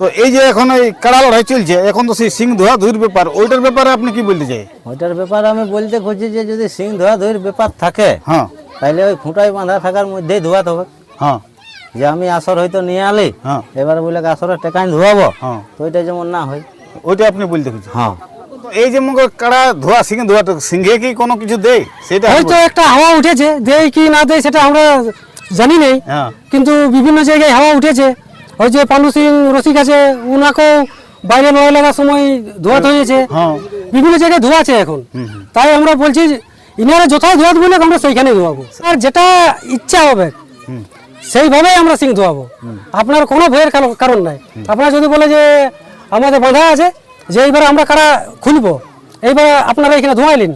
তো এই যে এখন এই কাড়া লড়াই চলছে এখন তো সেই সিং ধোয়া ধুর ব্যাপার ওইটার ব্যাপারে আপনি কি বলতে চাই? ওইটার ব্যাপারে আমি বলতে খুঁজছি যে যদি সিং ধোয়া ধুইর ব্যাপার থাকে হ্যাঁ। তাহলে ওই খুঁটায় বাঁধা থাকার মধ্যেই ধোয়াতে হবে হ্যাঁ। যে আমি আসর হয়তো নিয়ে আলি হ্যাঁ। এবার বলে আসরে টেকাই ধোয়াবো? হ্যাঁ। তো ওইটা যেমন না হয়। ওইটা আপনি বলতে খুঁজছেন? হ্যাঁ। তো এই যে মনে কাড়া ধোয়া সিং ধোয়া তো সিংহে কি কোনো কিছু দেয়? সেটা হয়তো একটা হাওয়া উঠেছে দেয় কি না দেয় সেটা আমরা জানি নেই। হ্যাঁ। কিন্তু বিভিন্ন জায়গায় হাওয়া উঠেছে। ওই যে পালু সিং রসিক আছে উনাকেও বাইরে লড়াই লাগার সময় ধোয়াত হয়েছে হ্যাঁ। বিভিন্ন জায়গায় ধোয়া আছে এখন। তাই আমরা বলছি ইনারা যথায় ধোয়াত বলে আমরা সেইখানে ধোয়াবো। আর যেটা ইচ্ছা হবে সেইভাবেই আমরা সিং ধোয়াবো। আপনার কোনো ভয়ের কারণ- কারণ নাই। আপনারা যদি বলে যে আমাদের বাঁধা আছে যে এইবার আমরা কারা খুলবো এইবার আপনারা এখানে ধোয়াইলেন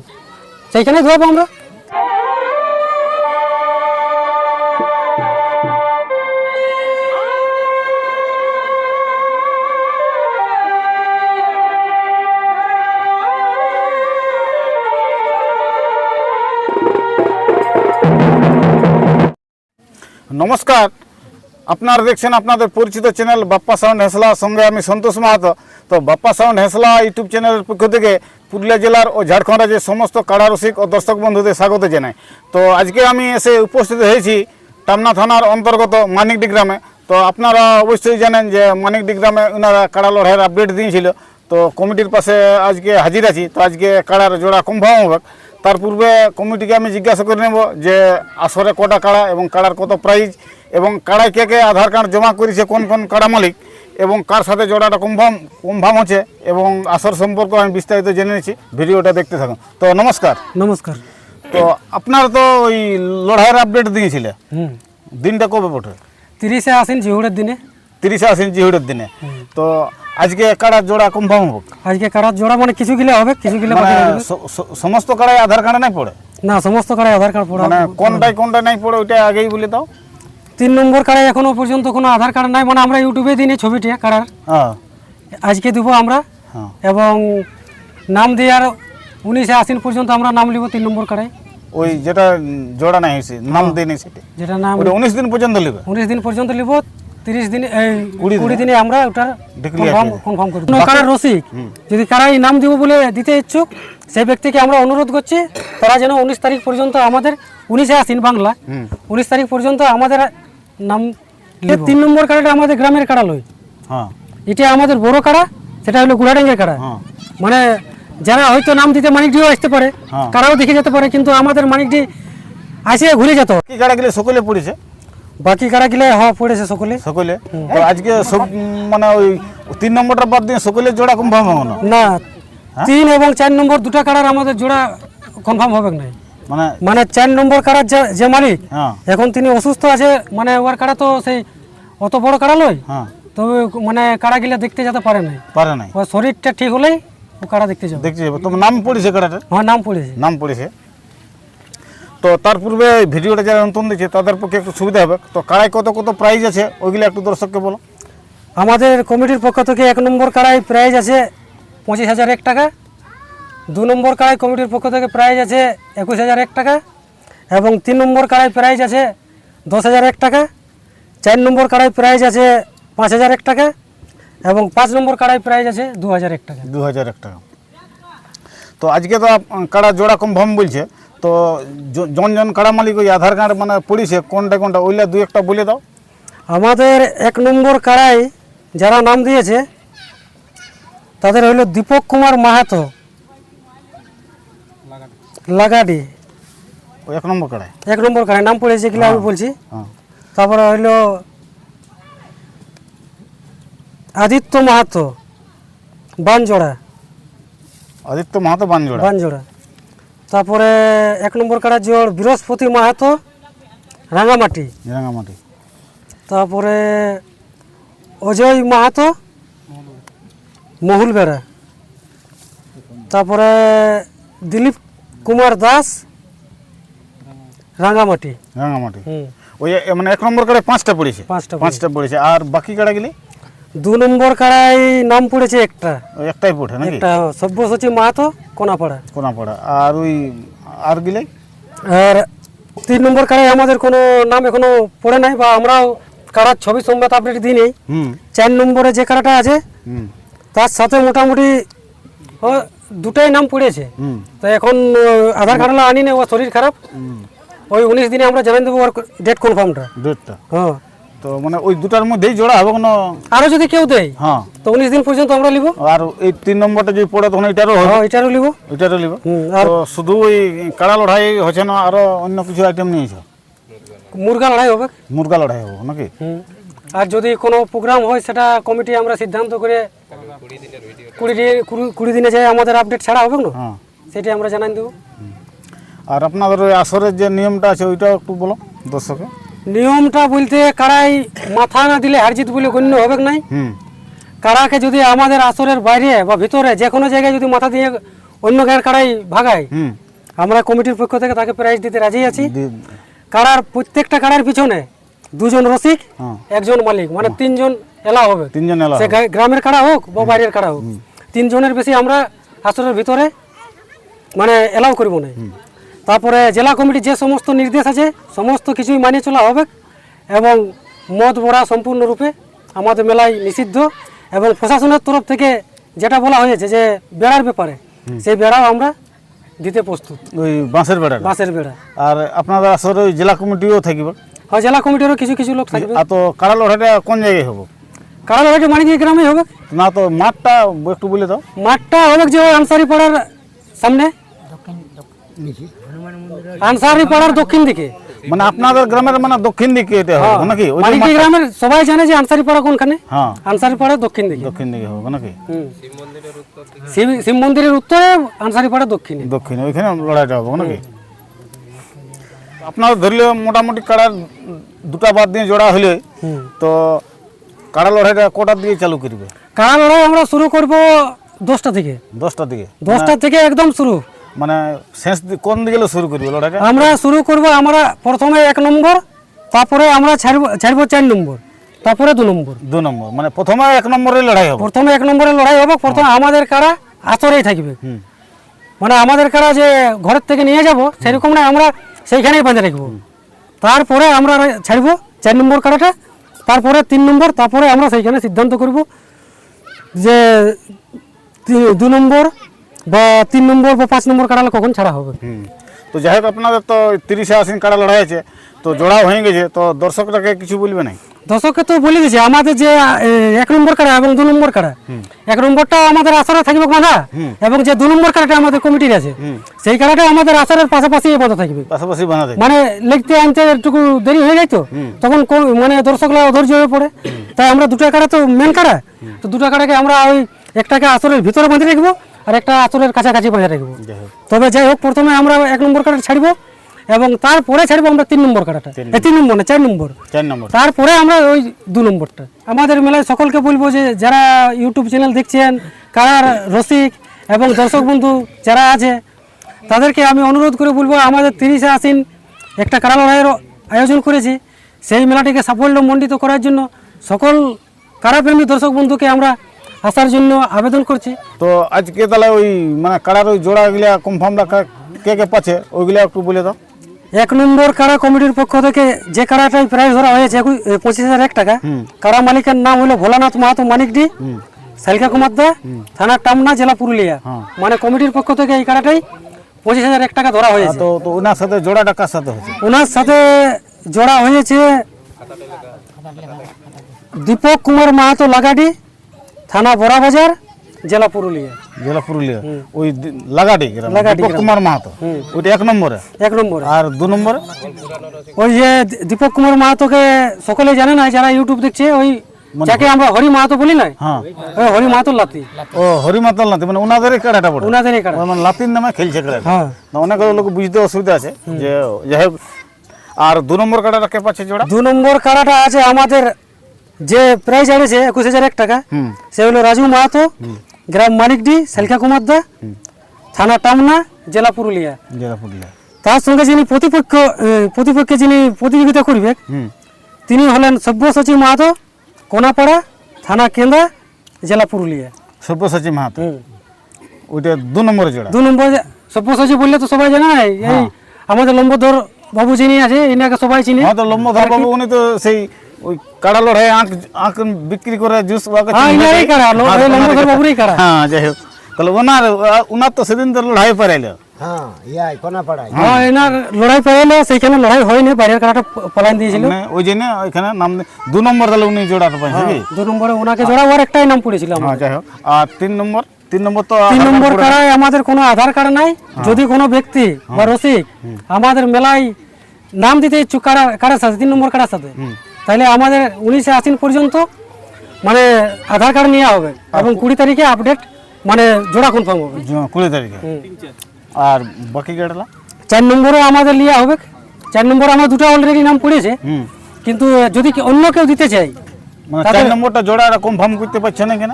সেইখানে ধোয়াবো আমরা। নমস্কার। আপনারা দেখছেন আপনাদের পরিচিত চ্যানেল বাপ্পা সাউন্ড হেসলা। সঙ্গে আমি সন্তোষ মাহাতো। তো বাপ্পা সাউন্ড হেসলা ইউটিউব চ্যানেলের পক্ষ থেকে পুরুলিয়া জেলার ও ঝাড়খণ্ড রাজ্যের সমস্ত কাড়ারসিক ও দর্শক বন্ধুদের স্বাগত জানাই। তো আজকে আমি এসে উপস্থিত হয়েছি টামনা থানার অন্তর্গত মানিকডি গ্রামে। তো আপনারা অবশ্যই জানেন যে মানিকডি গ্রামে ওনারা কাড়া লড়াইয়ের আপডেট দিয়েছিল। তো কমিটির পাশে আজকে হাজির আছি। তো আজকে কাড়ার জোড়া কনফার্ম হবে তার পূর্বে কমিটিকে আমি জিজ্ঞাসা করে নেব যে আসরে কটা কাড়া এবং কাড়ার কত প্রাইজ এবং কাড়ায় কে কে আধার কার্ড জমা করেছে কোন কোন কাড়া মালিক এবং কার সাথে জোড়াটা কনফার্ম কনফার্ম হচ্ছে এবং আসর সম্পর্কে আমি বিস্তারিত জেনে নিচ্ছি। ভিডিওটা দেখতে থাকুন। তো নমস্কার। নমস্কার। তো আপনার তো ওই লড়াইয়ের আপডেট দিয়েছিলে। হুম। দিনটা কবে পড়ে তিরিশে আসেন জিহুড়ের দিনে। তিরিশে আসেন জিহুড়ের দিনে। তো আজকে কাড়ার জোড়া কনফার্ম হোক? আজকে কারাত জোড়া মানে কিছু গিলে হবে কিছু গিলে মানে সমস্ত কাড়ায় আধার কার্ডে নাই পড়ে? না সমস্ত কারায় আধার কার্ড পড়া। মানে কোনটায় কোনটা নাই পড়ে ওইটা আগেই বলে দাও। তিন নম্বর কারায় এখনও পর্যন্ত কোনো আধার কার্ড নাই মানে আমরা ইউটিউবে দিনে ছবিটি কারার। হ্যাঁ। আজকে দেবো আমরা। হ্যাঁ। এবং নাম দেওয়ার উনিশে আশ্বিন পর্যন্ত আমরা নাম লিব তিন নম্বর কারায় ওই যেটা জোড়া নাই হয়েছে নাম দেয়নি সেটা। যেটা নাম উনিশ দিন পর্যন্ত নেবে উনিশ দিন পর্যন্ত লিব। তিরিশ দিন এই কুড়ি দিনে? কুড়ি আমরা Declare কনফার্ম করে। করি রসিক। যদি কারাই নাম দিব বলে দিতে ইচ্ছুক সেই ব্যক্তিকে আমরা অনুরোধ করছি তারা যেন উনিশ তারিখ পর্যন্ত আমাদের উনিশে আশ্বিন বাংলা উনিশ তারিখ পর্যন্ত আমাদের নাম তিন নম্বর কারাটা আমাদের গ্রামের কারা লই হ্যাঁ। এটা আমাদের বড় কারা সেটা হলো গুড়াডাঙ্গের কারা। হ্যাঁ। মানে যারা হয়তো নাম দিতে মানিকডিও আসতে পারে হ্যাঁ। কারাও দেখে যেতে পারে কিন্তু আমাদের মানিকডি আসে ঘুরে যেত। কি কাড়া গেলে সকলে পড়েছে? বাকি কারা গিলে হওয়া পড়েছে সকলে? সকলে? তো আজকে সব- মানে ওই তিন নম্বরটা বাদ দিয়ে সকলে জোড়া কনফার্ম হবে না? না তিন এবং চার নম্বর দুটা কারার আমাদের জোড়া কনফার্ম হবে না মানে মানে চার নম্বর কারার যে- মালিক হ্যাঁ। এখন তিনি অসুস্থ আছে মানে ওর কারা তো সেই অত বড় কারা লয় তবে মানে কারা গিলা দেখতে যেতে পারে না পারে না ওর শরীরটা ঠিক হলেই ও কারা দেখতে যাবে। দেখছি তোমার নাম পড়েছে কারাটা হ্যাঁ নাম পড়েছে। নাম পড়েছে? তো তার পূর্বে ভিডিওটা যারা নতুন দিচ্ছে তাদের পক্ষে একটু সুবিধা হবে। তো কাড়ায় কত কত প্রাইজ আছে? ওইগুলো একটু দর্শককে বলো। আমাদের কমিটির পক্ষ থেকে এক নম্বর কাড়াই প্রাইজ আছে পঁচিশ হাজার এক টাকা। দু নম্বর কাড়াই কমিটির পক্ষ থেকে প্রাইজ আছে একুশ হাজার এক টাকা এবং তিন নম্বর কাড়াই প্রাইজ আছে দশ হাজার এক টাকা। চার নম্বর কাড়াই প্রাইজ আছে পাঁচ হাজার এক টাকা এবং পাঁচ নম্বর কাড়াই প্রাইজ আছে দু হাজার এক টাকা। দু হাজার এক টাকা। তো আজকে তো কাড়া জোড়া কনফার্ম বলছে। তো জন জন কাড়া মালিক ওই আধার কার্ড মানে পড়েছে কোনটা কোনটা ওইলা দু একটা বলে দাও। আমাদের এক নম্বর কাড়াই যারা নাম দিয়েছে তাদের হইল দীপক কুমার মাহাতো। লাগাডি। ওই এক নম্বর কাড়ায় এক নম্বর কাড়াই নাম পড়েছে যেগুলো আমি বলছি। হ্যাঁ। তারপরে হইল আদিত্য মাহাতো বানজোড়া। আদিত্য মাহাতো বানজোড়া। বানজোড়া। তারপরে এক নম্বর কাড়া জোড় বৃহস্পতি মাহাতো রাঙামাটি। রাঙামাটি। তারপরে অজয় মাহাতো মহুল বেড়া। তারপরে দিলীপ কুমার দাস রাঙামাটি। রাঙামাটি। ওই মানে এক নম্বর কাড়ায় পাঁচটা পড়েছে। পাঁচটা পাঁচটা পড়েছে। আর বাকি কাড়া গেলে দু নম্বর কাড়াই নাম পড়েছে একটা। ওই একটাই পড়ে নাকি? একটা সব্যসাচী মাহাতো কোনাপাড়া। কোনাপাড়া। আর ওই আর গেলে আর তিন নম্বর কাড়াই আমাদের কোনো নাম এখনও পড়ে নাই বা আমরাও কাড়ার ছবি সংবাদ আপডেট দিই নেই। চার নম্বরে যে কাড়াটা আছে তার সাথে মোটামুটি দুটাই নাম পড়েছে। হুম। তো এখন আধার কার্ডটা আনি না ও শরীর খারাপ। ওই উনিশ দিনে আমরা জানাই দেবো ওর ডেট কনফার্মটা ডেটটা হ্যাঁ। তো মানে ওই দুটার মধ্যেই জোড়া হবে কোনো আরও যদি কেউ দেয় হ্যাঁ। তো উনিশ দিন পর্যন্ত আমরা নিব? আর এই তিন নম্বরটা যদি পড়ে তখন এটারও হবে। হ্যাঁ এটারও নিব। এটারও নিব। আর তো শুধু ওই কাড়া লড়াই হচ্ছে না আরও অন্য কিছু আইটেম নিয়েছ মুরগা লড়াই হবে? মুরগা লড়াই হবে নাকি? আর যদি কোনো প্রোগ্রাম হয় সেটা কমিটি আমরা সিদ্ধান্ত করে কুড়ি দিন কুড়ি- দিনে যে আমাদের আপডেট ছাড়া হবে না হ্যাঁ। সেটাই আমরা জানাই দেবো। আর আপনাদের ওই আসরের যে নিয়মটা আছে ওইটাও একটু বলো দর্শকে। নিয়মটা বলতে কারাই মাথা না দিলে হারজিত বলে গণ্য হবে নাই? কারাকে যদি আমাদের আসরের বাইরে বা ভিতরে যে কোনো জায়গায় যদি মাথা দিয়ে অন্য গায়ের কারাই ভাগায় আমরা কমিটির পক্ষ থেকে তাকে প্রাইজ দিতে রাজি আছি। কারার প্রত্যেকটা কারার পিছনে দুজন রসিক হ্যাঁ। একজন মালিক মানে তিনজন এলা হবে। তিনজন এলা সে গ্রামের কারা হোক বা বাইরের কারা হোক তিনজনের বেশি আমরা আসরের ভিতরে মানে এলাও করব না। তারপরে জেলা কমিটির যে সমস্ত নির্দেশ আছে সমস্ত কিছুই মানিয়ে চলা হবে এবং মদ বড়া সম্পূর্ণরূপে আমাদের মেলায় নিষিদ্ধ এবং প্রশাসনের তরফ থেকে যেটা বলা হয়েছে যে বেড়ার ব্যাপারে সেই বেড়াও আমরা দিতে প্রস্তুত। ওই বাঁশের বেড়া বাঁশের বেড়া। আর আপনাদের আসলে ওই জেলা কমিটিও থাকবে? হয় জেলা কমিটিরও কিছু কিছু লোক থাকবে। আর তো কাড়া লড়াইটা কোন জায়গায় হবে? কারণ হয়তো মানিকগঞ্জ গ্রামে হবে। না তো মাঠটা একটু বলে দাও। মাঠটা হবে যে ওই আনসারি পাড়ার সামনে আনসারি পাড়ার দক্ষিণ দিকে। মানে আপনাদের গ্রামের মানে দক্ষিণ দিকে এটা হবে নাকি? ওই গ্রামের সবাই জানে যে আনসারি পাড়া কোনখানে? হ্যাঁ। আনসারি পাড়ার দক্ষিণ দিকে। দক্ষিণ দিকে হবে নাকি? হুম। শিব- শিব মন্দিরের উত্তরে আনসারি পাড়া দক্ষিণে। দক্ষিণে ওইখানে লড়াইটা হবে নাকি? আপনার ধরলে মোটামুটি কাড়ার দুটা বাদ দিয়ে জোড়া হলে তো কাড়া লড়াইটা কটার দিকে চালু করবে? কারা লড়াই আমরা শুরু করব দশটা থেকে। দশটা থেকে দশটা থেকে একদম শুরু। মানে শেষ কোন দিকে শুরু করবে লড়াইটা আমরা শুরু করব আমরা প্রথমে এক নম্বর তারপরে আমরা ছাড়ব ছাড়বো চার নম্বর তারপরে দু নম্বর। দু নম্বর মানে প্রথমে এক নম্বরে লড়াই হবে। প্রথমে এক নম্বরে লড়াই হবে প্রথমে আমাদের কারা আসরেই থাকবে। মানে আমাদের কারা যে ঘরের থেকে নিয়ে যাব সেরকম না আমরা সেইখানেই বাঁধে রাখব। তারপরে আমরা ছাড়বো চার নম্বর কারাটা তারপরে তিন নম্বর তারপরে আমরা সেইখানে সিদ্ধান্ত করব যে দু নম্বর বা তিন নম্বর বা পাঁচ নম্বর কাটালে কখন ছাড়া হবে? তো যাই হোক আপনাদের তো তিরিশে আশ্বিন কাড়া লড়াই আছে তো জোড়াও হয়ে গেছে তো দর্শকটাকে কিছু বলবে না দর্শককে তো বলে দিয়েছে আমাদের যে এক নম্বর কাড়া এবং দু নম্বর কাড়া এক নম্বরটা আমাদের আসরে থাকবে বাঁধা এবং যে দু নম্বর কাড়াটা আমাদের কমিটির আছে সেই কাড়াটা আমাদের আসরের পাশাপাশি বাঁধা থাকবে। পাশাপাশি বানাতে মানে লিখতে আনতে একটু দেরি হয়ে যায় তো তখন মানে দর্শকরা অধৈর্য হয়ে পড়ে। তাই আমরা দুটো কাড়া তো মেন কাড়া তো দুটো কাড়াকে আমরা ওই একটাকে আসরের ভিতরে বাঁধে রাখব আর একটা আসরের কাছাকাছি বাঁধে রাখব তবে যাই হোক প্রথমে আমরা এক নম্বর কাড়াটা ছাড়বো এবং তারপরে ছাড়বো আমরা তিন নম্বর কাটাটা। তিন নম্বর। না চার নম্বর। চার নম্বর। তারপরে আমরা ওই দু নম্বরটা। আমাদের মেলায় সকলকে বলব যে যারা ইউটিউব চ্যানেল দেখছেন কারার রসিক এবং দর্শক বন্ধু যারা আছে তাদেরকে আমি অনুরোধ করে বলব আমাদের তিরিশে আসিন একটা কারা লড়াইয়ের আয়োজন করেছি। সেই মেলাটিকে সাফল্যমণ্ডিত করার জন্য সকল কারাপ্রেমী দর্শক বন্ধুকে আমরা আসার জন্য আবেদন করছি। তো আজকে তাহলে ওই মানে কাড়ার ওই জোড়াগুলা কনফার্মটা কে কে পাচ্ছে ওইগুলা একটু বলে দাও। এক নম্বর কারা কমিটির পক্ষ থেকে যে কারাটাই প্রাইস ধরা হয়েছে পঁচিশ হাজার এক টাকা কারা মালিকের নাম হলো ভোলানাথ মাহাতো মানিকডি সাইলকা কুমার দা থানা টামনা জেলা পুরুলিয়া। মানে কমিটির পক্ষ থেকে এই কারাটাই পঁচিশ হাজার এক টাকা ধরা হয়েছে। তো তো ওনার সাথে জোড়াটা কার সাথে হচ্ছে ওনার সাথে জোড়া হয়েছে দীপক কুমার মাহাতো লাগাডি থানা বড়াবাজার জেলা পুরুলিয়া। জেলা পুরুলিয়া? ওই লাগাটি গ্রাম দীপক কুমার মাহাতো। ওইটা এক নম্বরে? এক নম্বর। আর দু নম্বরে? ওই যে দীপক কুমার মাহাতোকে সকলে জানে না যারা ইউটিউব দেখছে ওই যাকে আমরা হরি মাহাতো বলি না হ্যাঁ। ওই হরি মাহাতো লাতি। ও হরিমাতাল নাতি মানে ওনাদেরই কাড়াটা পড়ে ওনাদের এই কারা ও মানে লাতিন নামে খেলছে কাড়াটা হ্যাঁ। অনেক লোক বুঝতে অসুবিধা আছে যে যাই আর দু নম্বর কাড়াটা কে পাচ্ছে জোড়া? দু নম্বর কারাটা আছে আমাদের যে প্রাইজ আনেছে একুশ হাজার এক টাকা সে হলো রাজু মাহাতো গ্রাম মানিকডি সালকা কুমার দা থানা টামনা জেলা পুরুলিয়া। জেলা পুরুলিয়া। তার সঙ্গে যিনি প্রতিপক্ষ প্রতিপক্ষে যিনি প্রতিযোগিতা করবে তিনি হলেন সব্যসাচী মাহাতো কোনাপাড়া থানা কেন্দা জেলা পুরুলিয়া। সব্যসাচী মাহাতো? ওইটা দু নম্বরে জোড়া দু নম্বর সব্যসাচী বললে তো সবাই জানে এই আমাদের লম্বধর বাবু যিনি আছে ইনাকে সবাই চিনে। হ্যাঁ তো লম্বধর বাবু উনি তো সেই ওই কাড়া লড়াই আঁক আঁক বিক্রি করে জুস ওয়াকে হ্যাঁ, ইনারই। কাড়া, লো- হ্যাঁ, ওই ওনারই লম্বধর কাড়া। বাবুরই কাড়া। হ্যাঁ যাই হোক। তাহলে ওনার ওনার তো সেদিন তো লড়াই পারাইলো। হ্যাঁ ইয়াই কোনা পাড়ায়। হ্যাঁ এনার লড়াই পেলে সেইখানে লড়াই হয়নি বাইরের কাড়াটা পলাইন দিয়েছিল। মানে ওই জন্য ওইখানে নাম দু নম্বর তাহলে উনি জোড়াটা পাইছে কি দু নম্বরে ওনাকে জোড়া ওর একটাই নাম পড়েছিল আমার। হ্যাঁ যাই হোক। আর তিন নম্বর তিন নম্বর তো তিন নম্বর কাড়ায় আমাদের কোনো আধার কার্ড নাই। যদি কোনো ব্যক্তি বা রসিক আমাদের মেলায় নাম দিতে ইচ্ছুক কাড়া কাড়ার সাথে তিন নম্বর কাড়ার সাথে। তাহলে আমাদের উনিশে আশ্বিন পর্যন্ত মানে আধার কার্ড নেওয়া হবে এবং কুড়ি তারিখে আপডেট মানে জোড়া কনফার্ম হবে। কুড়ি তারিখে? আর বাকি গাড়লা চার নম্বরে আমাদের লিয়া হবে। চার নম্বরে আমার দুটো অলরেডি নাম পড়েছে। কিন্তু যদি অন্য কেউ দিতে চাই মানে চার নম্বরটা জোড়া কনফার্ম করতে পারছে না কেন?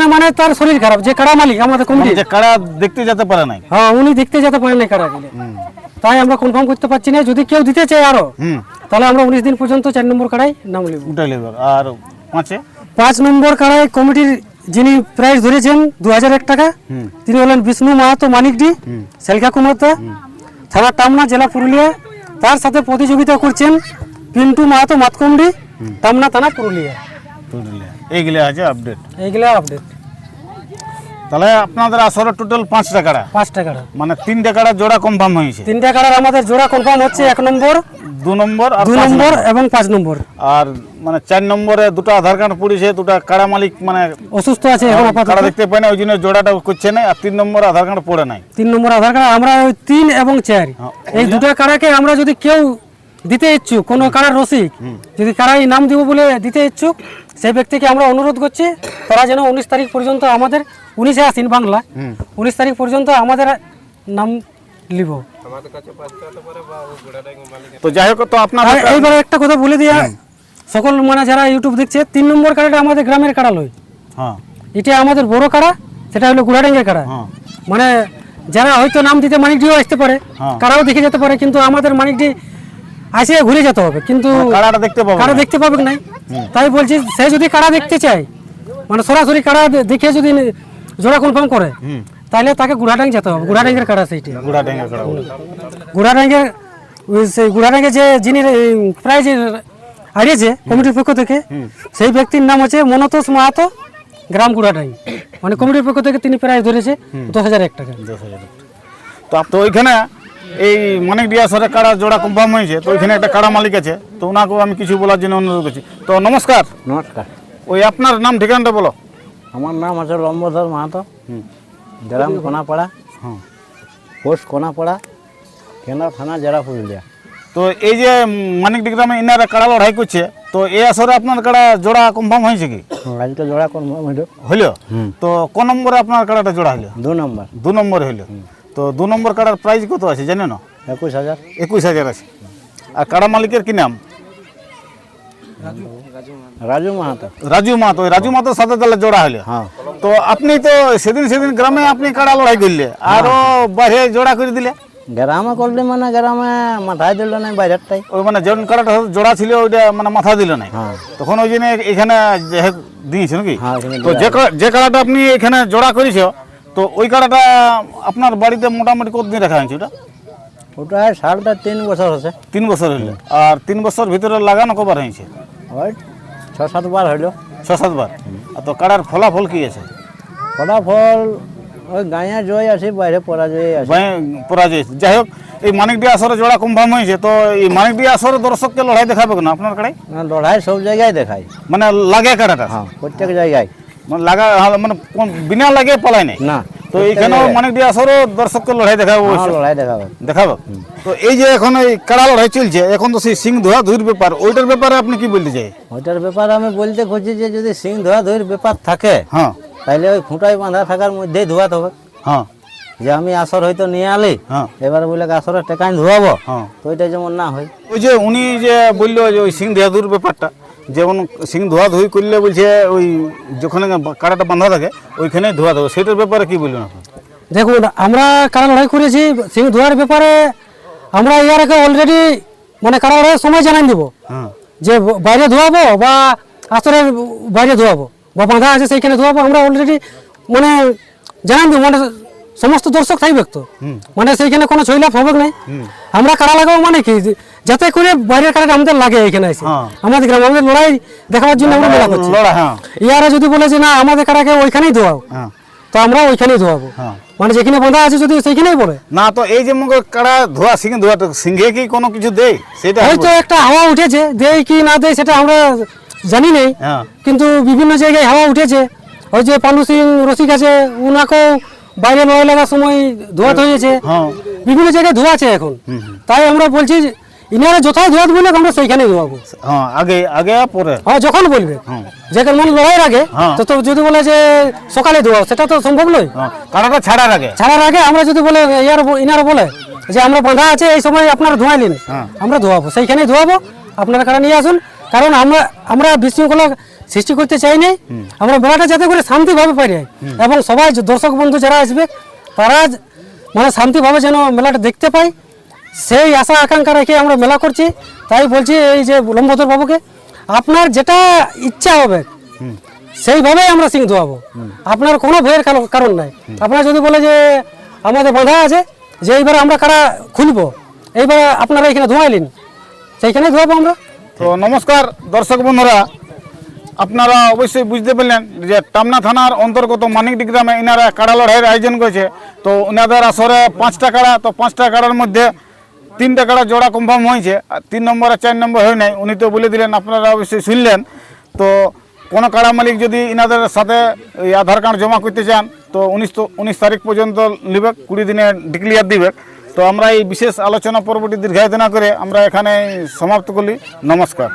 না মানে তার শরীর খারাপ যে কাড়া মালিক আমাদের কমিটি মানে যে কাড়া দেখতে যেতে পারে নাই। হ্যাঁ উনি দেখতে যেতে পারেন না কাড়া তাই আমরা কনফার্ম করতে পারছি না। যদি কেউ দিতে চায় আরও তাহলে আমরা উনিশ দিন পর্যন্ত চার নম্বর কাড়াই নাম লিখব। উঠাই আর পাঁচে? পাঁচ নম্বর কাড়াই কমিটির যিনি প্রাইজ ধরেছেন দু হাজার এক টাকা তিনি হলেন বিষ্ণু মাহাতো মানিকডি সেলকা কুমারদা থানা টামনা জেলা পুরুলিয়া। তার সাথে প্রতিযোগিতা করছেন পিন্টু মাহাতো মাতকুমডি টামনা থানা পুরুলিয়া। পুরুলিয়া। এইগুলো আছে আপডেট এইগুলা আপডেট তাহলে আপনাদের আসরে টোটাল পাঁচটা কাড়া। পাঁচ টাকার মানে তিনটা কাড়া জোড়া কনফার্ম হয়েছে। তিনটা কাড়ার আমাদের জোড়া কনফার্ম হচ্ছে এক নম্বর দু নম্বর আর দু নম্বর এবং পাঁচ নম্বর। আর মানে চার নম্বরে দুটো আধার কার্ড পড়েছে দুটো কাড়া মালিক মানে অসুস্থ আছে এখন কাড়া দেখতে পায় না ওই জন্য জোড়াটা করছে না আর তিন নম্বর আধার কার্ড পড়ে নাই। তিন নম্বর আধার কার্ড আমরা ওই তিন এবং চার। হ্যাঁ, এই দুটো কাড়াকে আমরা যদি কেউ দিতে ইচ্ছুক কোনো কাড়ার রসিক যদি কাড়াই নাম দিব বলে দিতে ইচ্ছুক সেই ব্যক্তিকে আমরা অনুরোধ করছি তারা যেন উনিশ তারিখ পর্যন্ত আমাদের উনিশে আসিন বাংলা। উনিশ তারিখ পর্যন্ত আমাদের নাম লিব। তো যাই হোক তো আপনার এইবার একটা কথা বলে দিয়া সকল মানে যারা ইউটিউব দেখছে তিন নম্বর কাড়াটা আমাদের গ্রামের কাড়া লই। হ্যাঁ। এটা আমাদের বড় কাড়া সেটা হলো গুড়াডাঙ্গের কাড়া। হ্যাঁ। মানে যারা হয়তো নাম দিতে মানিকডিও আসতে পারে হ্যাঁ। কারাও দেখে যেতে পারে কিন্তু আমাদের মানিকডি আসে ঘুরে যেতে হবে। কিন্তু কাড়াটা দেখতে পাবো কারা দেখতে পাবে নাই। তাই বলছি সে যদি কারা দেখতে চায় মানে সরাসরি কারা দেখে যদি জোড়া কনফার্ম করে তাহলে তাকে গুড়াডাং যেতে হবে। গুড়াডাঙ্গের কাড়া সেইটি গুড়া ডেঙ্গা কাড়া বলে। গুড়াডাঙ্গের ওই সেই গুড়াডাঙ্গে যে যিনি প্রাইজ হারিয়েছে কমিটির পক্ষ থেকে সেই ব্যক্তির নাম হচ্ছে মনতোষ মাহাতো গ্রাম গুড়াডাঙ্গি। মানে কমিটির পক্ষ থেকে তিনি প্রাইজ ধরেছে দশ হাজার এক টাকা। দশ হাজার টাকা। তো আপ- তো ওইখানে এই মানিক দিয়া সরে কাড়া জোড়া কনফার্ম হয়েছে তো ওইখানে একটা কাড়া মালিক আছে তো ওনাকেও আমি কিছু বলার জন্য অনুরোধ করছি। তো নমস্কার। নমস্কার। ওই আপনার নাম ঠিকানাটা বলো। আমার নাম আছে লম্বধর মাহাতো। গ্রাম কোনাপাড়া। হ্যাঁ। পোস্ট কোনাপাড়া কেন্দ্র থানা জেলা পুরুলিয়া। তো এই যে মানিক গ্রামে ইনারা কাড়া লড়াই করছে তো এই আসরে আপনার কাড়া জোড়া কনফার্ম হয়েছে কি? আজকে জোড়া কনফার্ম হইল। হইল? তো কোন নম্বরে আপনার কাড়াটা জোড়া হইল? দু নম্বর। দু নম্বর হইল। তো দু নম্বর কাড়ার প্রাইস কত আছে জানেন? না একুশ হাজার। একুশ হাজার আছে। আর কাড়া মালিকের কি নাম? রাজু মাহাতো রাজু রাজু মাতোর সাথে তাহলে জোড়া হলে। হ্যাঁ। তো আপনি তো সেদিন সেদিন গ্রামে আপনি কাড়া লড়াই করলে আরও বাইরে জোড়া করে দিলে? গ্রামে করলে মানে গ্রামে মাথায় দিল না বাইরেরটাই ওই মানে যেমন কাড়াটা জোড়া ছিল ওইটা মানে মাথা দিল না। হ্যাঁ। তখন ওই জন্য এখানে দিয়েছে নাকি? হ্যাঁ, তো যে কাড়াটা আপনি এখানে জোড়া করেছ তো ওই কাড়াটা আপনার বাড়িতে মোটামুটি কতদিন রাখা হয়েছে ওটা? ওটা সাড়ে তিন বছর হচ্ছে তিন বছর হইল। আর তিন বছর ভিতরে লাগানো কবার হয়েছে? ওই ছ সাতবার হইল। ছ সাতবার? তো কাড়ার ফলাফল কি আছে? ফলাফল ওই গাঁয়ে জয় আছে বাইরে পরাজয় আছে। পরাজয় যাই হোক এই মানিকডি আসরে জোড়া কনফার্ম হয়েছে তো এই মানিকডি আসরে দর্শককে লড়াই দেখাবে না আপনার কাড়াই? না, লড়াই সব জায়গায় দেখায়। মানে লাগে কাড়াটা? হ্যাঁ প্রত্যেক জায়গায়। মানে লাগা হ্যাঁ, মানে কোন- বিনা লাগে পলাই নাই? না। তো এইখানেও মানিকডি আসরও দর্শককে লড়াই দেখাবো হ্যাঁ, লড়াই দেখাবে। দেখাবো। তো এই যে এখন এই কাড়া লড়াই চলছে এখন তো সেই সিং ধোয়া ধুর ব্যাপার ওইটার ব্যাপারে আপনি কি বলতে চাই? ওইটার ব্যাপারে আমি বলতে খুঁজি যে যদি সিং ধোয়া ধুইর ব্যাপার থাকে হ্যাঁ। তাহলে ওই খুঁটাই বাঁধা থাকার মধ্যেই ধোয়াতে হবে। হ্যাঁ। যে আমি আসর হয়তো নিয়ে আলি হ্যাঁ। এবার বলে আসরে টেকাই ধোয়াবো? হ্যাঁ। তো ওইটা যেমন না হয়। ওই যে উনি যে বলল যে ওই সিং ধোয়া ধুর ব্যাপারটা যেমন সিং ধোয়া ধুই করলে বলছে ওই যেখানে কাড়াটা বাঁধা থাকে ওইখানে ধোয়া দেবো সেটার ব্যাপারে কি বললেন আপনি? দেখুন আমরা কারা লড়াই করেছি সিং ধোয়ার ব্যাপারে আমরা ইয়ার আগে অলরেডি মানে কারা লড়াইয়ের সময় জানাই দিব হ্যাঁ। যে বাইরে ধোয়াবো বা আসরের বাইরে ধোয়াবো বা বাঁধা আছে সেইখানে ধোয়াবো আমরা অলরেডি মানে জানাই দিব মানে সমস্ত দর্শক থাকবে তো মানে সেইখানে কোনো ছইলাভ হবে না আমরা কারা লাগাবো মানে কি? যাতে করে বাইরের কারা আমাদের লাগে এখানে এসে হ্যাঁ। আমাদের গ্রামে আমাদের লড়াই দেখাবার জন্য আমরা মেলা করছি। হ্যাঁ। ইয়ারা যদি বলে যে না আমাদের কারাকে ওইখানেই ধোয়াও হ্যাঁ। তো আমরা ওইখানেই ধোয়াবো। মানে যেখানে বাঁধা আছে যদি সেইখানেই বলে। না তো এই যে মুখ কাড়া ধোয়া সিংহে ধোয়া সিংহে কি কোনো কিছু দেয়? সেটা হয়তো একটা হাওয়া উঠেছে দেয় কি না দেয় সেটা আমরা জানি নেই। কিন্তু বিভিন্ন জায়গায় হাওয়া উঠেছে। ওই যে পানু সিং রসিক আছে উনাকেও বাইরে লড়াই লাগার সময় ধোয়াতে হয়েছে। হ্যাঁ। বিভিন্ন জায়গায় ধোয়া আছে এখন। তাই আমরা বলছি ইনারা যথায় ধোয়াত বলে আমরা সেইখানে ধোয়াবো হ্যাঁ আগে আগে পরে। হ্যাঁ যখন বলবে। হ্যাঁ। যেখানে মানে লড়াইয়ের আগে হ্যাঁ। তো তো যদি বলে যে সকালে ধোয়াও সেটা তো সম্ভব নয়। হ্যাঁ ছাড়ার আগে। ছাড়ার আগে আমরা যদি বলে ইয়ার ইনারা বলে যে আমরা বাঁধা আছে এই সময় আপনারা ধোয়াইলেন হ্যাঁ। আমরা ধোয়াবো সেইখানেই ধোয়াবো। আপনারা কারা নিয়ে আসুন কারণ আমরা আমরা বিশৃঙ্খলা সৃষ্টি করতে চাই নাই। আমরা মেলাটা যাতে করে শান্তিভাবে পাই যায় এবং সবাই দর্শক বন্ধু যারা আসবে তারা মানে শান্তিভাবে যেন মেলাটা দেখতে পায়। সেই আশা আকাঙ্ক্ষা রেখে আমরা মেলা করছি। তাই বলছি এই যে লম্বধর বাবুকে আপনার যেটা ইচ্ছা হবে সেইভাবেই আমরা সিং ধোয়াবো। আপনার কোনো ভয়ের কারণ নাই। আপনারা যদি বলে যে আমাদের বাঁধা আছে যে এইবার আমরা কারা খুলবো এইবার আপনারা এখানে ধোয়াইলেন সেইখানে ধোয়াবো আমরা। তো নমস্কার, দর্শক বন্ধুরা, আপনারা অবশ্যই বুঝতে পারলেন যে টামনা থানার অন্তর্গত মানিকডি গ্রামে এনারা কাড়া লড়াইয়ের আয়োজন করেছে। তো ওনাদের আসরে পাঁচটা কাড়া, তো পাঁচটা কাড়ার মধ্যে তিনটা কাড়া জোড়া কনফার্ম হয়েছে, আর তিন নম্বর চার নম্বর হয় নাই, উনি তো বলে দিলেন, আপনারা অবশ্যই শুনলেন। তো কোনো কাড়া মালিক যদি ইনাদের সাথে এই আধার কার্ড জমা করতে চান, তো উনিশ তো, উনিশ তারিখ পর্যন্ত নিবে, কুড়ি দিনে ডিক্লিয়ার দিবে। তো আমরা এই বিশেষ আলোচনা পর্বটি দীর্ঘায়িত না করে আমরা এখানে সমাপ্ত করি নমস্কার।